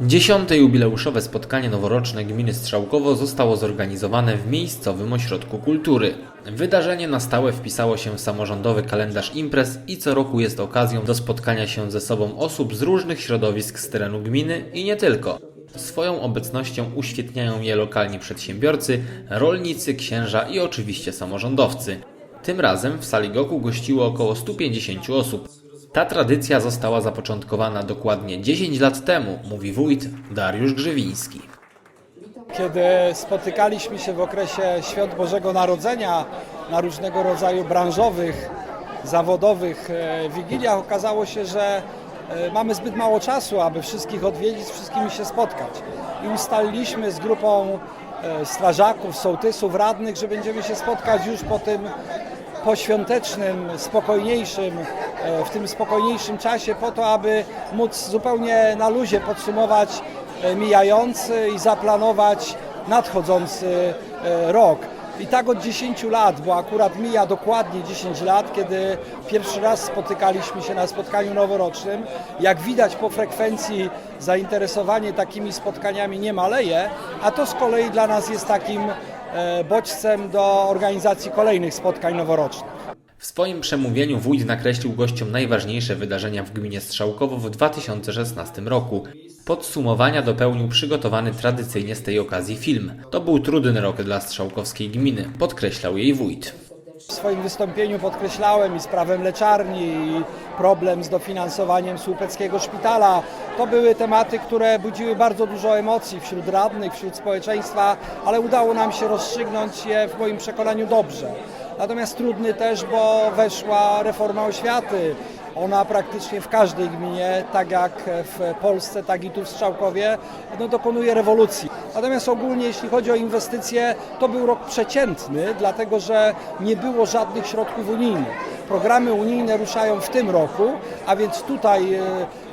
Dziesiąte jubileuszowe spotkanie noworoczne gminy Strzałkowo zostało zorganizowane w miejscowym ośrodku kultury. Wydarzenie na stałe wpisało się w samorządowy kalendarz imprez i co roku jest okazją do spotkania się ze sobą osób z różnych środowisk z terenu gminy i nie tylko. Swoją obecnością uświetniają je lokalni przedsiębiorcy, rolnicy, księża i oczywiście samorządowcy. Tym razem w sali Goku gościło około 150 osób. Ta tradycja została zapoczątkowana dokładnie 10 lat temu, mówi wójt Dariusz Grzewiński. Kiedy spotykaliśmy się w okresie Świąt Bożego Narodzenia na różnego rodzaju branżowych, zawodowych e, wigiliach, okazało się, że e, mamy zbyt mało czasu, aby wszystkich odwiedzić, z wszystkimi się spotkać. I ustaliliśmy z grupą e, strażaków, sołtysów, radnych, że będziemy się spotkać już po tym poświątecznym, spokojniejszym, e, w tym spokojniejszym czasie po to, aby móc zupełnie na luzie podsumować e, mijający i zaplanować nadchodzący e, rok. I tak od 10 lat, bo akurat mija dokładnie 10 lat, kiedy pierwszy raz spotykaliśmy się na spotkaniu noworocznym. Jak widać po frekwencji zainteresowanie takimi spotkaniami nie maleje, a to z kolei dla nas jest takim bodźcem do organizacji kolejnych spotkań noworocznych. W swoim przemówieniu wójt nakreślił gościom najważniejsze wydarzenia w gminie Strzałkowo w 2016 roku. Podsumowania dopełnił przygotowany tradycyjnie z tej okazji film. To był trudny rok dla strzałkowskiej gminy, podkreślał jej wójt. W swoim wystąpieniu podkreślałem i sprawę mleczarni, i problem z dofinansowaniem Słupeckiego Szpitala. To były tematy, które budziły bardzo dużo emocji wśród radnych, wśród społeczeństwa, ale udało nam się rozstrzygnąć je w moim przekonaniu dobrze. Natomiast trudny też, bo weszła reforma oświaty. Ona praktycznie w każdej gminie, tak jak w Polsce, tak i tu w Strzałkowie, no, dokonuje rewolucji. Natomiast ogólnie, jeśli chodzi o inwestycje, to był rok przeciętny, dlatego że nie było żadnych środków unijnych. Programy unijne ruszają w tym roku, a więc tutaj e,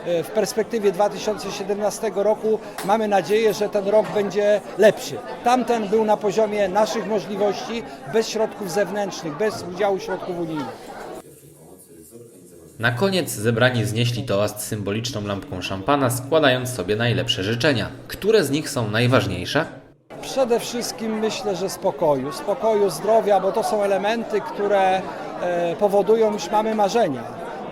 e, w perspektywie 2017 roku mamy nadzieję, że ten rok będzie lepszy. Tamten był na poziomie naszych możliwości, bez środków zewnętrznych, bez udziału środków unijnych. Na koniec zebrani znieśli toast symboliczną lampką szampana, składając sobie najlepsze życzenia. Które z nich są najważniejsze? Przede wszystkim myślę, że spokoju, spokoju, zdrowia, bo to są elementy, które e, powodują, iż mamy marzenia.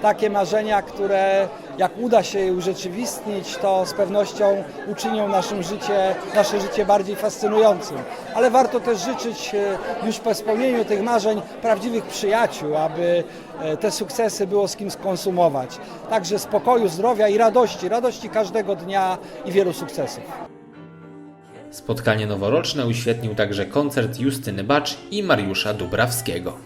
Takie marzenia, które jak uda się je urzeczywistnić, to z pewnością uczynią naszym życie, nasze życie bardziej fascynującym. Ale warto też życzyć e, już po spełnieniu tych marzeń prawdziwych przyjaciół, aby e, te sukcesy było z kim skonsumować. Także spokoju, zdrowia i radości, radości każdego dnia i wielu sukcesów. Spotkanie noworoczne uświetnił także koncert Justyny Bacz i Mariusza Dubrawskiego.